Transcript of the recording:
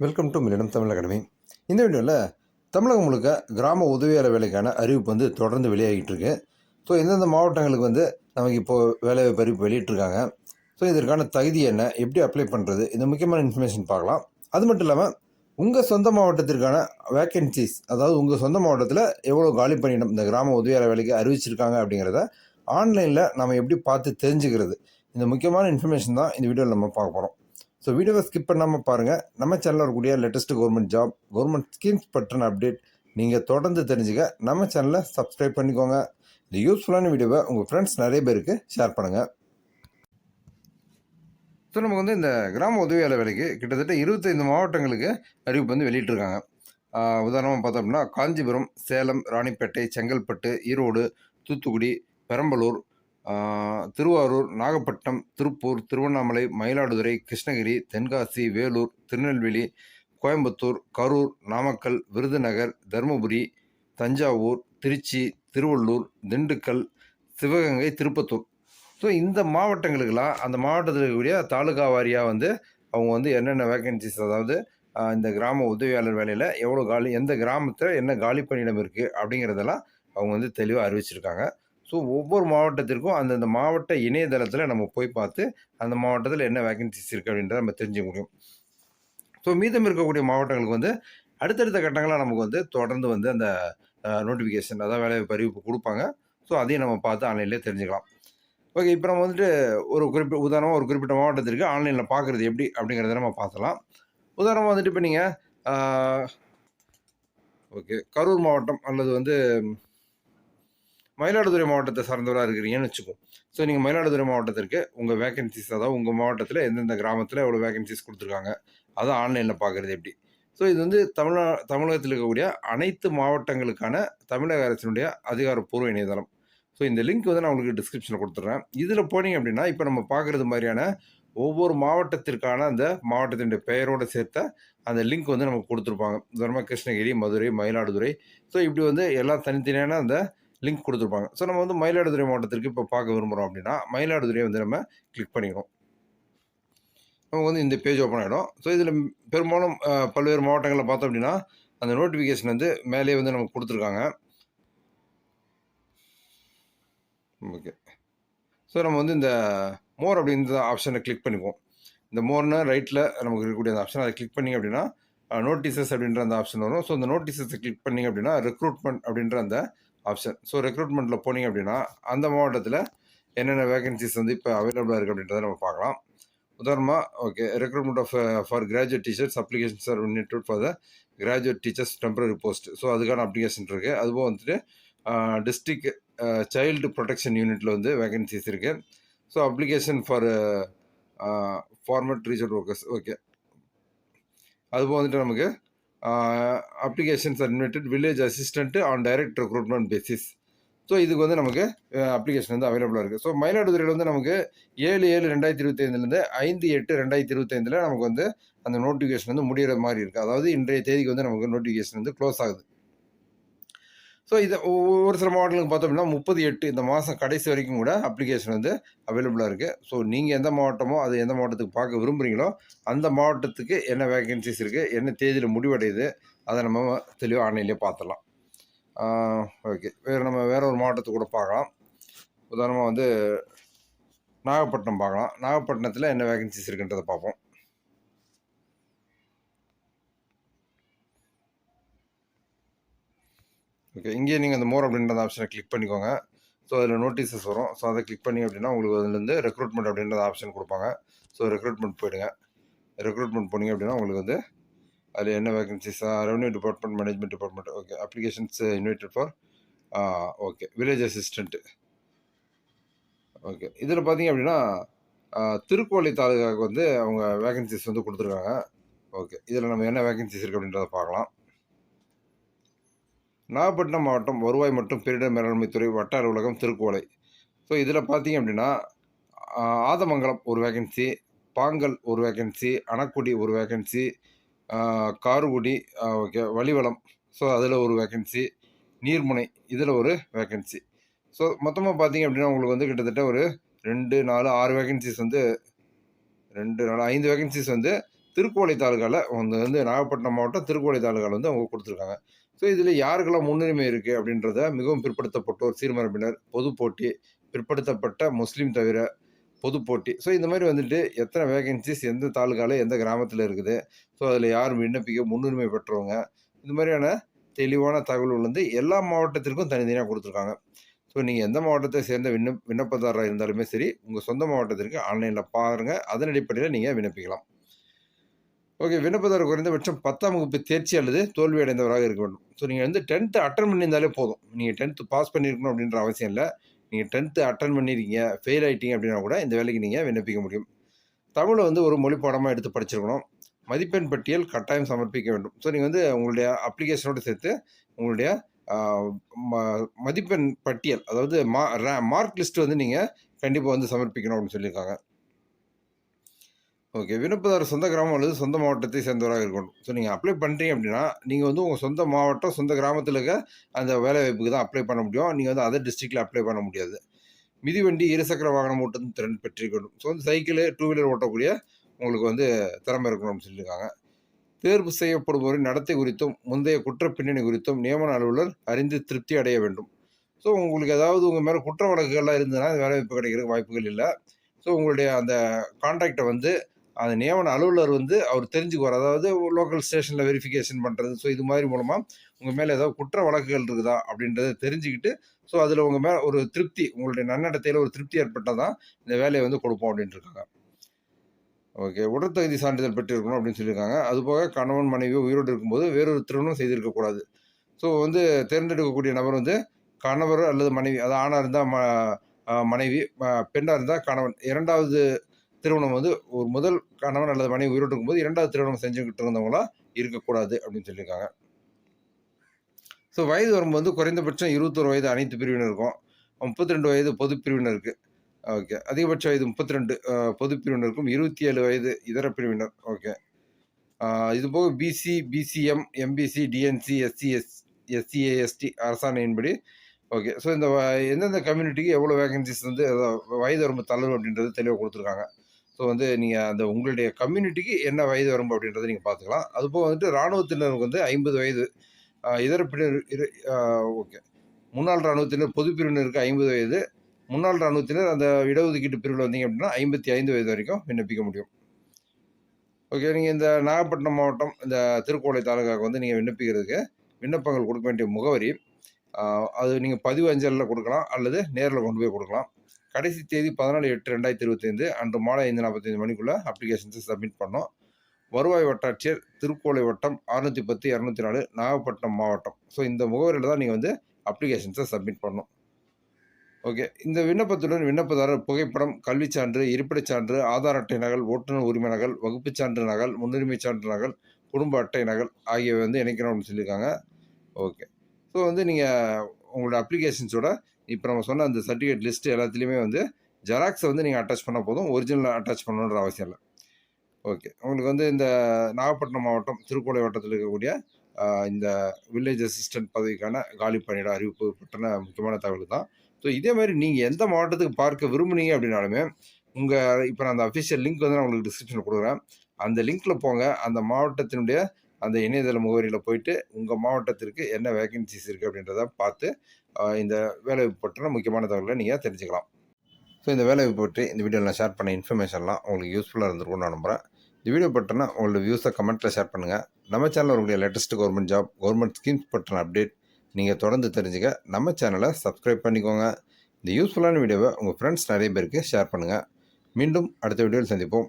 Welcome to மில்லிடம் Tamil academy இந்த வீடியோவில் தமிழகம் முழுக்க கிராம உதவியாளர் வேலைக்கான அறிவிப்பு வந்து தொடர்ந்து வெளியாகிட்டு இருக்கு ஸோ எந்தெந்த மாவட்டங்களுக்கு வந்து நமக்கு இப்போது வேலைவாய்ப்பு அறிவிப்பு வெளியிட்டிருக்காங்க? ஸோ இதற்கான தகுதி என்ன? எப்படி அப்ளை பண்ணுறது இந்த முக்கியமான இன்ஃபர்மேஷன் பார்க்கலாம். அது மட்டும் இல்லாமல் உங்கள் சொந்த மாவட்டத்திற்கான வேக்கன்சிஸ் அதாவது உங்கள் சொந்த மாவட்டத்தில் எவ்வளோ காலி பணியிடம் இந்த கிராம உதவியாளர் வேலைக்கு அறிவிச்சிருக்காங்க அப்படிங்கிறத ஆன்லைனில் நம்ம எப்படி பார்த்து தெரிஞ்சுக்கிறது? இந்த முக்கியமான இன்ஃபர்மேஷன் தான் இந்த வீடியோவில் நம்ம பார்க்க போகிறோம் ஸோ வீடியோவை ஸ்கிப் பண்ணாமல் பாருங்கள் நம்ம சேனலில் இருக்கக்கூடிய latest government job government schemes பற்றின அப்டேட் நீங்கள் தொடர்ந்து தெரிஞ்சுக்க நம்ம சேனலை சப்ஸ்கிரைப் பண்ணிக்கோங்க. இந்த யூஸ்ஃபுல்லான வீடியோவை உங்கள் ஃப்ரெண்ட்ஸ் நிறைய பேருக்கு ஷேர் பண்ணுங்கள் ஸோ நமக்கு வந்து இந்த கிராம உதவியாளர் வேலைக்கு கிட்டத்தட்ட இருபத்தைந்து மாவட்டங்களுக்கு அறிவிப்பு வந்து வெளியிட்டிருக்காங்க. உதாரணமாக பார்த்தோம் அப்படின்னா காஞ்சிபுரம் சேலம் ராணிப்பேட்டை செங்கல்பட்டு ஈரோடு தூத்துக்குடி பெரம்பலூர் திருவாரூர் நாகப்பட்டினம் திருப்பூர் திருவண்ணாமலை மயிலாடுதுறை கிருஷ்ணகிரி தென்காசி வேலூர் திருநெல்வேலி கோயம்புத்தூர் கரூர் நாமக்கல் விருதுநகர் தருமபுரி தஞ்சாவூர் திருச்சி திருவள்ளூர் திண்டுக்கல் சிவகங்கை திருப்பத்தூர். ஸோ இந்த மாவட்டங்களுக்கெல்லாம் அந்த மாவட்டத்தில் இருக்கக்கூடிய தாலுகா வாரியாக வந்து அவங்க வந்து என்னென்ன வேக்கன்சிஸ் அதாவது இந்த கிராம உதவியாளர் வேலையில் எவ்வளோ காலி எந்த கிராமத்தில் என்ன காலி பணியிடம் இருக்குது அப்படிங்கிறதெல்லாம் அவங்க வந்து தெளிவாக அறிவிச்சிருக்காங்க. ஸோ ஒவ்வொரு மாவட்டத்திற்கும் அந்தந்த மாவட்ட இணையதளத்தில் நம்ம போய் பார்த்து அந்த மாவட்டத்தில் என்ன வேகன்சிஸ் இருக்குது அப்படின்றத நம்ம தெரிஞ்சுக்க முடியும். ஸோ மீதம் இருக்கக்கூடிய மாவட்டங்களுக்கு வந்து அடுத்தடுத்த கட்டங்களாக நமக்கு வந்து தொடர்ந்து வந்து அந்த நோட்டிஃபிகேஷன் அதாவது வேலை அறிவிப்பு கொடுப்பாங்க. ஸோ அதையும் நம்ம பார்த்து ஆன்லைன்லேயே தெரிஞ்சுக்கலாம். ஓகே இப்போ நம்ம வந்துட்டு ஒரு குறிப்பிட்ட உதாரணமாக ஒரு குறிப்பிட்ட மாவட்டத்திற்கு ஆன்லைனில் பார்க்குறது எப்படி அப்படிங்கிறத நம்ம பார்த்தலாம் உதாரணமாக வந்துட்டு இப்போ நீங்கள் ஓகே கரூர் மாவட்டம் அல்லது வந்து மயிலாடுதுறை மாவட்டத்தை சார்ந்தவராக இருக்கிறீங்கன்னு வச்சுக்கோம் ஸோ நீங்கள் மயிலாடுதுறை மாவட்டத்திற்கு உங்கள் வேகன்சிஸ் அதாவது உங்கள் மாவட்டத்தில் எந்தெந்த கிராமத்தில் எவ்வளோ வேகன்சிஸ் கொடுத்துருக்காங்க அதை ஆன்லைனில் பார்க்குறது எப்படி? ஸோ இது வந்து தமிழ்நா தமிழகத்தில் இருக்கக்கூடிய அனைத்து மாவட்டங்களுக்கான தமிழக அரசினுடைய அதிகாரப்பூர்வ இணையதளம். ஸோ இந்த லிங்க் வந்து நான் உங்களுக்கு டிஸ்கிரிப்ஷனில் கொடுத்துட்றேன் இதில் போனீங்க அப்படின்னா இப்போ நம்ம பார்க்குறது மாதிரியான ஒவ்வொரு மாவட்டத்திற்கான அந்த மாவட்டத்தினுடைய பெயரோடு சேர்த்த அந்த லிங்க் வந்து நமக்கு கொடுத்துருப்பாங்க. உதாரணமாக கிருஷ்ணகிரி மதுரை மயிலாடுதுறை. ஸோ இப்படி வந்து எல்லாம் தனித்தனியான அந்த லிங்க் கொடுத்துருப்பாங்க. ஸோ நம்ம வந்து மயிலாடுதுறை மாவட்டத்திற்கு இப்போ பார்க்க விரும்புகிறோம் அப்படின்னா மயிலாடுதுறையை வந்து நம்ம கிளிக் பண்ணிக்கிறோம் நமக்கு வந்து இந்த பேஜ் ஓப்பன் ஆகிடும் ஸோ இதில் பெரும்பாலும் பல்வேறு மாவட்டங்களில் பார்த்தோம் அப்படின்னா அந்த நோட்டிஃபிகேஷன் வந்து மேலேயே வந்து நமக்கு கொடுத்துருக்காங்க. ஓகே ஸோ நம்ம வந்து இந்த மோர் அப்படின்ற ஆப்ஷனை கிளிக் பண்ணிக்குவோம். இந்த மோர்னா ரைட்டில் நமக்கு இருக்கக்கூடிய அந்த ஆப்ஷன் அதை கிளிக் பண்ணிங்க அப்படின்னா நோட்டீசஸ் அப்படின்ற அந்த ஆப்ஷன் வரும். ஸோ அந்த நோட்டீசஸை கிளிக் பண்ணிங்க அப்படின்னா ரெக்ரூட்மெண்ட் அப்படின்ற அந்த ஆப்ஷன் ஸோ ரெக்ரூட்மெண்ட்டில் போனீங்க அப்படின்னா அந்த மாவட்டத்தில் என்னென்ன வேகன்சிஸ் வந்து இப்போ அவைலபிளாக இருக்குது அப்படின்றத நம்ம பார்க்கலாம். உதாரணமாக okay recruitment of for graduate teachers applications are invited for the graduate teachers temporary post so அதுக்கான அப்ளிகேஷன் இருக்குது அதுவும் வந்துட்டு டிஸ்ட்ரிக் சைல்டு ப்ரொடெக்ஷன் யூனிட்டில் வந்து வேகன்சிஸ் இருக்குது so application for format research workers okay அதுபோல் வந்துட்டு நமக்கு applications admitted village assistant on direct recruitment basis so இதுக்கு வந்து நமக்கு அப்ளிகேஷன் வந்து அவைலபிளாக இருக்குது ஸோ மயிலாடுதுறையில் வந்து நமக்கு ஏழு ஏழு ரெண்டாயிரத்தி இருபத்தைந்துலேருந்து ஐந்து எட்டு ரெண்டாயிரத்தி இருபத்தைந்தில் நமக்கு வந்து அந்த நோட்டிஃபிகேஷன் வந்து முடிகிற மாதிரி இருக்குது அதாவது இன்றைய தேதிக்கு வந்து நமக்கு நோட்டிஃபிகேஷன் வந்து க்ளோஸ் ஆகுது. ஸோ இதை ஒரு சில மாவட்டங்களுக்கு பார்த்தோம் அப்படின்னா முப்பது எட்டு இந்த மாதம் கடைசி வரைக்கும் கூட அப்ளிகேஷன் வந்து அவைலபிளாக இருக்குது ஸோ நீங்கள் எந்த மாவட்டமோ அது எந்த மாவட்டத்துக்கு பார்க்க விரும்புகிறீங்களோ அந்த மாவட்டத்துக்கு என்ன வேகன்சிஸ் இருக்குது என்ன தேதியில் முடிவடையுது அதை நம்ம தெளிவாக ஆன்லைன்லேயே பார்த்துடலாம். ஓகே வேறு நம்ம வேறு ஒரு மாவட்டத்துக்கு கூட பார்க்கலாம். உதாரணமாக வந்து நாகப்பட்டினம் பார்க்கலாம். நாகப்பட்டினத்தில் என்ன வேகன்சிஸ் இருக்குன்றதை பார்ப்போம். ஓகே இங்கேயே நீங்கள் அந்த மோர் அப்படின்ற ஆப்ஷனை கிளிக் பண்ணிக்கோங்க. ஸோ அதில் நோட்டீஸஸ் வரும். ஸோ அதை கிளிக் பண்ணி அப்படின்னா உங்களுக்கு அதுலேருந்து ரெக்ரூட்மெண்ட் அப்படின்ற ஆப்ஷன் கொடுப்பாங்க. ஸோ ரெக்ரூட்மெண்ட் போயிடுங்க. ரெக்ரூட்மெண்ட் போனீங்க அப்படின்னா உங்களுக்கு வந்து அதில் என்ன வேகன்சிஸா revenue department management department okay applications invited for okay village assistant okay இதில் பார்த்தீங்க அப்படின்னா திருக்கோழி தாலுகாவுக்கு வந்து அவங்க வேகன்சிஸ் வந்து கொடுத்துருக்காங்க. ஓகே இதில் நம்ம என்ன வேகன்சிஸ் இருக்குது அப்படின்றத பார்க்கலாம். நாகப்பட்டினம் மாவட்டம் வருவாய் மற்றும் பேரிடர் மேலாண்மைத்துறை வட்டார அலுவலகம் திருக்கோலை ஸோ இதில் பார்த்தீங்க அப்படின்னா ஆதமங்கலம் ஒரு வேகன்சி பாங்கல் ஒரு வேகன்சி அணக்குடி ஒரு vacancy Karukudi okay Vazhivalam so அதில் ஒரு வேகன்சி நீர்முனை இதில் ஒரு வேகன்சி ஸோ மொத்தமாக பார்த்தீங்க அப்படின்னா உங்களுக்கு வந்து கிட்டத்தட்ட ஒரு ரெண்டு நாலு ஆறு வேகன்சிஸ் வந்து ரெண்டு நாலு ஐந்து வேகன்சிஸ் வந்து திருக்கோலை தாலுக்காவில் வந்து வந்து நாகப்பட்டினம் மாவட்டம் திருக்கோலை தாலுக்காவில் வந்து அவங்க கொடுத்துருக்காங்க. ஸோ இதில் யாருக்கெல்லாம் முன்னுரிமை இருக்குது அப்படின்றத மிகவும் பிற்படுத்தப்பட்டோர் சீர்மரபினர் பொது போட்டி பிற்படுத்தப்பட்ட முஸ்லீம் தவிர பொது போட்டி. ஸோ இந்த மாதிரி வந்துட்டு எத்தனை வேகன்சிஸ் எந்த தாலுகாவில் எந்த கிராமத்தில் இருக்குது? ஸோ அதில் யார் விண்ணப்பிக்க முன்னுரிமை பெற்றவங்க? இந்த மாதிரியான தெளிவான தகவல்கள் வந்து எல்லா மாவட்டத்திற்கும் தனித்தனியாக கொடுத்துருக்காங்க. ஸோ நீங்கள் எந்த மாவட்டத்தை சேர்ந்த விண்ணப் விண்ணப்பதாரராக இருந்தாலுமே சரி உங்கள் சொந்த மாவட்டத்திற்கு ஆன்லைனில் பாருங்கள் அதன் அடிப்படையில் நீங்கள் விண்ணப்பிக்கலாம். ஓகே விண்ணப்பதாரர் குறைந்தபட்சம் பத்தாம் வகுப்பு தேர்ச்சி அல்லது தோல்வி அடைந்தவராக இருக்க வேண்டும். ஸோ நீங்கள் வந்து டென்த்து அட்டன் பண்ணியிருந்தாலே போதும். நீங்கள் டென்த்து பாஸ் பண்ணியிருக்கணும் அப்படின்ற அவசியம் இல்லை. நீங்கள் டென்த்து அட்டன் பண்ணியிருக்கீங்க ஃபெயில் ஆகிட்டீங்க அப்படின்னா கூட இந்த வேலைக்கு நீங்கள் விண்ணப்பிக்க முடியும். தமிழை வந்து ஒரு மொழி பாடமாக எடுத்து படிச்சிருக்கணும். மதிப்பெண் பட்டியல் கட்டாயம் சமர்ப்பிக்க வேண்டும். ஸோ நீங்கள் வந்து உங்களுடைய அப்ளிகேஷனோடு சேர்த்து உங்களுடைய ம- மதிப்பெண் பட்டியல் அதாவது மா மார்க் லிஸ்ட் வந்து நீங்கள் கண்டிப்பாக வந்து சமர்ப்பிக்கணும் அப்படின்னு சொல்லியிருக்காங்க. ஓகே விண்ணப்பதாரர் சொந்த கிராமம் அல்லது சொந்த மாவட்டத்தை சேர்ந்தவராக இருக்கணும். ஸோ நீங்கள் அப்ளை பண்ணுறீங்க அப்படின்னா நீங்கள் வந்து உங்கள் சொந்த மாவட்டம் சொந்த கிராமத்தில் இருக்க அந்த வேலைவாய்ப்புக்கு தான் அப்ளை பண்ண முடியும். நீங்கள் வந்து அதர் டிஸ்ட்ரிக்டில் அப்ளை பண்ண முடியாது. மிதிவண்டி இருசக்கர வாகனம் ஓட்டும் திறன் பெற்றிருக்கணும். ஸோ வந்து சைக்கிள் டூ வீலர் ஓட்டக்கூடிய உங்களுக்கு வந்து திறமை இருக்கணும்னு சொல்லியிருக்காங்க. தேர்வு செய்யப்படுபவரின் நடத்தை குறித்தும் முந்தைய குற்ற பின்னணி குறித்தும் நியமன அலுவலர் அறிந்து திருப்தி அடைய வேண்டும். ஸோ உங்களுக்கு ஏதாவது உங்கள் மேலே குற்ற வழக்குகள்லாம் இருந்ததுன்னா வேலைவாய்ப்பு கிடைக்கிறதுக்கு வாய்ப்புகள் இல்லை. ஸோ உங்களுடைய அந்த கான்டாக்டை வந்து அந்த நியமன அலுவலர் வந்து அவர் தெரிஞ்சுக்குவார். அதாவது லோக்கல் ஸ்டேஷனில் வெரிஃபிகேஷன் பண்ணுறது ஸோ இது மாதிரி மூலமாக உங்கள் மேலே ஏதாவது குற்ற வழக்குகள் இருக்குதா அப்படின்றத தெரிஞ்சுக்கிட்டு ஸோ அதில் உங்கள் மேலே ஒரு திருப்தி உங்களுடைய நன்னடத்தையில் ஒரு திருப்தி ஏற்பட்டால் தான் இந்த வேலையை வந்து கொடுப்போம் அப்படின்ட்டு இருக்காங்க ஓகே உடற்தகுதி சான்றிதழ் பெற்றிருக்கணும் அப்படின்னு சொல்லியிருக்காங்க. அதுபோக கணவன் மனைவி உயிரோடு இருக்கும்போது வேறொரு திருமணம் செய்திருக்கக்கூடாது. ஸோ வந்து தேர்ந்தெடுக்கக்கூடிய நபர் வந்து கணவர் அல்லது மனைவி அது ஆணாக இருந்தால் ம மனைவி பெண்ணாக இருந்தால் கணவன். இரண்டாவது திருமணம் வந்து ஒரு முதல் கணவன் அல்லது மனைவி உயிரோடு இருக்கும்போது இரண்டாவது திருமணம் செஞ்சுக்கிட்டு இருந்தவங்களா இருக்கக்கூடாது அப்படின்னு சொல்லியிருக்காங்க. ஸோ வயது வரம்பு வந்து குறைந்தபட்சம் இருபத்தொரு வயது அனைத்து பிரிவினருக்கும் முப்பத்தி ரெண்டு வயது பொது பிரிவினருக்கு. ஓகே அதிகபட்ச வயது முப்பத்தி ரெண்டு பொது பிரிவினருக்கும் இருபத்தி ஏழு வயது இதர பிரிவினர். ஓகே இது போக BC BCM MBC DNC SC S SCA ST அரசாணையின்படி. Okay so இந்த வ- எந்தெந்த கம்யூனிட்டிக்கு எவ்வளோ வேகன்சிஸ் வந்து அதாவது வயது வரம்பு தளர்வு அப்படின்றது தெளிவாக கொடுத்துருக்காங்க. ஸோ வந்து நீங்கள் அந்த உங்களுடைய கம்யூனிட்டிக்கு என்ன வயது வரம்பு அப்படின்றத நீங்கள் பார்த்துக்கலாம். அதுபோக வந்துட்டு இராணுவத்தினருக்கு வந்து ஐம்பது வயது. இதர பிரிவினர் இரு ஓகே. முன்னாள் இராணுவத்தினர் பொது பிரிவினருக்கு ஐம்பது வயது. முன்னாள் இராணுவத்தினர் அந்த இடஒதுக்கீட்டு பிரிவில் வந்தீங்க அப்படின்னா ஐம்பத்தி ஐந்து வயது வரைக்கும் விண்ணப்பிக்க முடியும். ஓகே நீங்கள் இந்த நாகப்பட்டினம் மாவட்டம் இந்த திருக்கோளை தாலுகாவுக்கு வந்து நீங்கள் விண்ணப்பிக்கிறதுக்கு விண்ணப்பங்கள் கொடுக்க வேண்டிய முகவரி அது நீங்கள் பதிவு அஞ்சலில் கொடுக்கலாம் அல்லது நேரில் கொண்டு போய் கொடுக்கலாம். கடைசி தேதி பதினாலு எட்டு ரெண்டாயிரத்தி இருபத்தைந்து அன்று மாலை ஐந்து நாற்பத்தைந்து மணிக்குள்ளே அப்ளிகேஷன்ஸை சப்மிட் பண்ணோம். வருவாய் வட்டாட்சியர் திருக்கோளை வட்டம் அறுநூற்றி பத்து இரநூத்தி நாலு நாகப்பட்டினம் மாவட்டம். ஸோ இந்த முகவரியில் தான் நீங்கள் வந்து அப்ளிகேஷன்ஸை சப்மிட் பண்ணணும். ஓகே இந்த விண்ணப்பத்துடன் விண்ணப்பதாரர் புகைப்படம் கல்விச் சான்று இருப்பிடச் சான்று ஆதார் அட்டை நகல் ஓட்டுநர் உரிமை நகல் வகுப்புச் சான்று நகல் முன்னுரிமை சான்று நகல் குடும்ப அட்டை நகல் ஆகியவை வந்து இணைக்கணும் அப்படின்னு சொல்லியிருக்காங்க. ஓகே ஸோ வந்து நீங்கள் உங்களோட அப்ளிகேஷன்ஸோட இப்போ நம்ம சொன்ன அந்த சர்டிஃபிகேட் லிஸ்ட்டு எல்லாத்துலேயுமே வந்து ஜெராக்ஸை வந்து நீங்கள் அட்டாச் பண்ண போதும். ஒரிஜினல் அட்டாச் பண்ணணுன்ற அவசியம் இல்லை. ஓகே உங்களுக்கு வந்து இந்த நாகப்பட்டினம் மாவட்டம் திருக்கோளை வட்டத்தில் இருக்கக்கூடிய இந்த வில்லேஜ் அசிஸ்டன்ட் பதவிக்கான காலி பணியிட அறிவிப்பு பற்றின முக்கியமான தகவல் தான். ஸோ இதே மாதிரி நீங்கள் எந்த மாவட்டத்துக்கு பார்க்க விரும்புனீங்க அப்படின்னாலுமே உங்கள் இப்போ நான் அந்த அஃபிஷியல் லிங்க் வந்து நான் உங்களுக்கு டிஸ்கிரிப்ஷனில் கொடுக்குறேன். அந்த லிங்க்கில் போங்க. அந்த மாவட்டத்தினுடைய அந்த இணையதள முகவரியில் போயிட்டு உங்கள் மாவட்டத்திற்கு என்ன வேகன்சிஸ் இருக்குது அப்படின்றத பார்த்து இந்த வேலைவாய்ப்பு பற்றின முக்கியமான தகவல்களை நீங்கள் தெரிஞ்சுக்கலாம். ஸோ இந்த வேலைவாய்ப்பு பற்றி இந்த வீடியோவில் நான் ஷேர் பண்ண இன்ஃபர்மேஷன்லாம் உங்களுக்கு யூஸ்ஃபுல்லாக இருந்திருக்கும்னு நான் நம்புகிறேன் இந்த வீடியோ பற்றினா உங்களோட வியூஸை கமெண்ட்டில் ஷேர் பண்ணுங்கள் நம்ம சேனலில் உங்களுடைய latest government job government schemes பற்றின அப்டேட் நீங்கள் தொடர்ந்து தெரிஞ்சுக்க நம்ம சேனலை சப்ஸ்கிரைப் பண்ணிக்கோங்க. இந்த யூஸ்ஃபுல்லான வீடியோவை உங்கள் ஃப்ரெண்ட்ஸ் நிறைய பேருக்கு ஷேர் பண்ணுங்கள் மீண்டும் அடுத்த வீடியோவில் சந்திப்போம்.